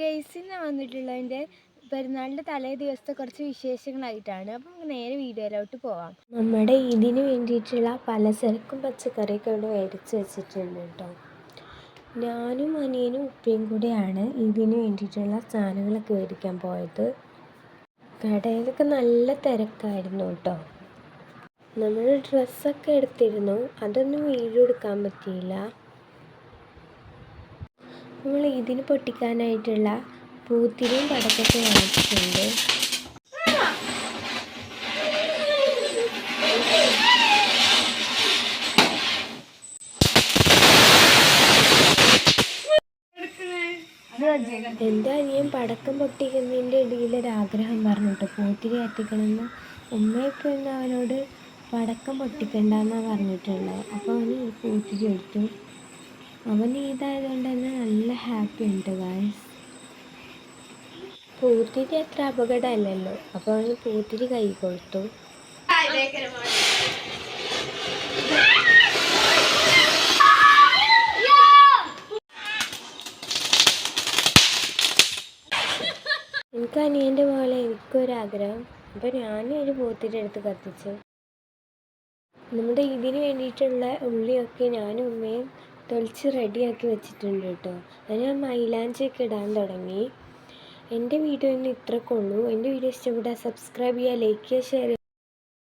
ഗെയ്സിന് വന്നിട്ടുള്ളതിന്റെ പെരുന്നാളിന്റെ തലേ ദിവസത്തെ കുറച്ച് വിശേഷങ്ങളായിട്ടാണ്. അപ്പം നമുക്ക് നേരെ വീഡിയോയിലോട്ട് പോവാം. നമ്മുടെ ഇതിന് വേണ്ടിയിട്ടുള്ള പലചരക്കും പച്ചക്കറിയൊക്കെ ഇവിടെ മേടിച്ച് വെച്ചിട്ടുണ്ട് കേട്ടോ. ഞാനും അനിയനും ഉപ്പയും കൂടെയാണ് ഇതിന് വേണ്ടിയിട്ടുള്ള സാധനങ്ങളൊക്കെ മേടിക്കാൻ പോയത്. കടയിലൊക്കെ നല്ല തിരക്കായിരുന്നു കേട്ടോ. നമ്മൾ ഡ്രസ്സൊക്കെ എടുത്തിരുന്നു. അതൊന്നും വീഡിയോ എടുക്കാൻ പറ്റിയില്ല. നമ്മൾ ഇതിന് പൊട്ടിക്കാനായിട്ടുള്ള പൂത്തിരിയും പടക്കൊക്കെ വാങ്ങിച്ചിട്ടുണ്ട് എന്താ അനിയൻ പടക്കം പൊട്ടിക്കുന്നതിന്റെ ഇടയിൽ ഒരു ആഗ്രഹം പറഞ്ഞു കേട്ടോ പൂത്തിരി കത്തിക്കണമെന്ന് ഉമ്മയൊക്കെ അവനോട് പടക്കം പൊട്ടിക്കണ്ടെന്നാണ് പറഞ്ഞിട്ടുള്ളത്. അപ്പോൾ അവന് ഈ പൂത്തിരി എടുത്തു അവൻ ഇതായതുകൊണ്ട് തന്നെ നല്ല ഹാപ്പി ഉണ്ട് ഗായ്സ് പൂത്തിരി അത്ര അപകടമല്ലല്ലോ. അപ്പോൾ അവന് പൂത്തിരി കൈ കൊടുത്തു. എനിക്ക് അനിയന്റെ പോലെ എനിക്കൊരാഗ്രഹം. അപ്പോൾ ഞാനും ഒരു പൂത്തിരി എടുത്ത് കത്തിച്ചു. നമ്മുടെ ഇതിന് വേണ്ടിയിട്ടുള്ള ഉള്ളിയൊക്കെ ഞാനും ഉമ്മയും തൊളിച്ച് റെഡിയാക്കി വെച്ചിട്ടുണ്ട് കേട്ടോ. ഞാൻ മൈലാഞ്ചിയൊക്കെ ഇടാൻ തുടങ്ങി. എന്റെ വീഡിയോ ഇന്ന് ഇത്രക്കുള്ളൂ എന്റെ വീഡിയോ ഇഷ്ടപ്പെട്ടാൽ സബ്സ്ക്രൈബ് ചെയ്യുക ലൈക്ക് ചെയ്യുക ഷെയർ ചെയ്യുക.